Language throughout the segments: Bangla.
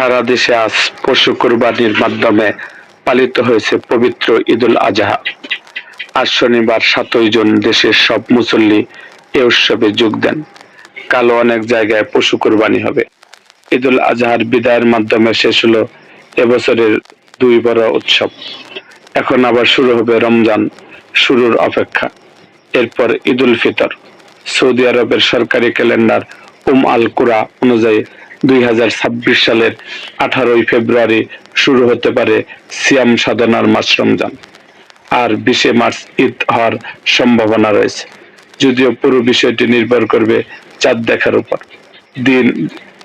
সারা দেশে আজ পশু কোরবানির মাধ্যমে পালিত হয়েছে পবিত্র ঈদুল আজহা। আজ শনিবার সাতই জুন দেশের সব মুসল্লি এ উৎসবে যোগ দেন। কালো অনেক জায়গায় পশু কোরবানি হবে। ঈদুল আজহার বিদায়ের মাধ্যমে শেষ হলো এবছরের দুই বড় উৎসব। এখন আবার শুরু হবে রমজান শুরুর অপেক্ষা। এরপর ঈদুল ফিতর। সৌদি আরবের সরকারি ক্যালেন্ডার উম আল কুরা অনুযায়ী দুই হাজার ছাব্বিশ সালের আঠারোই ফেব্রুয়ারি শুরু হতে পারে সিয়াম সাধনার মাস রমজান। আর বিশে মার্চ ঈদ হওয়ার সম্ভাবনা রয়েছে। যদিও পুরো বিষয়টি নির্ভর করবে চাঁদ দেখার উপর। দিন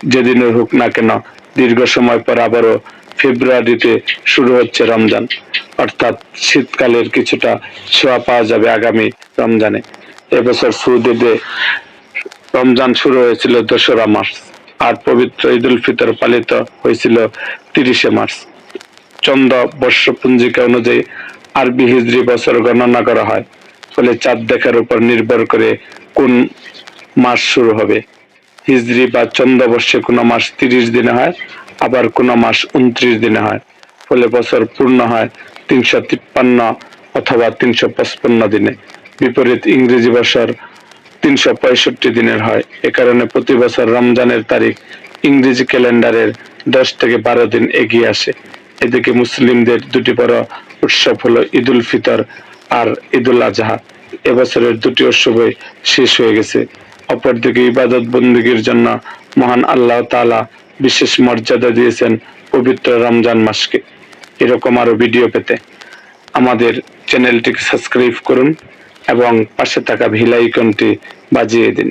যেদিনের হোক না কেন, দীর্ঘ সময় পর আবারও ফেব্রুয়ারিতে শুরু হচ্ছে রমজান। অর্থাৎ শীতকালের কিছুটা ছোঁয়া পাওয়া যাবে আগামী রমজানে। এবছর সৌদিতে রমজান শুরু হয়েছিল দোসরা মার্চ। আর পবিত্র ঈদুল ফিতর পালিত হয়েছিল তিরিশে মার্চ। চন্দ্র বর্ষ পঞ্জিকা অনুযায়ী আরবি হিজরি বছর গণনা করা হয়, ফলে চাঁদ দেখার উপর নির্ভর করে কোন মাস শুরু হবে। হিজরি বা চন্দ্রবর্ষে কোনো মাস তিরিশ দিনে হয়, আবার কোনো মাস উনত্রিশ দিনে হয়, ফলে বছর পূর্ণ হয় তিনশো তিপ্পান্ন অথবা তিনশো পঁচপন্ন দিনে। বিপরীত ইংরেজি বছর তিনশো পঁয়ষট্টি দিনের হয়। এ কারণে প্রতি বছর রমজানের তারিখ ইংরেজি ক্যালেন্ডারের দশ থেকে বারো দিন এগিয়ে আসে। এদিকে মুসলিমদের দুটি বড় উৎসব হলো ঈদুল ফিতর আর ঈদুল আজহা। এবছরের দুটি উৎসবই শেষ হয়ে গেছে। অপরদিকে ইবাদত বন্দীগীর জন্য মহান আল্লাহ তাআলা বিশেষ মর্যাদা দিয়েছেন পবিত্র রমজান মাসকে। এরকম আরও ভিডিও পেতে আমাদের চ্যানেলটিকে সাবস্ক্রাইব করুন এবং পাশে থাকা ভিল আইকনটি বাজিয়ে দিন।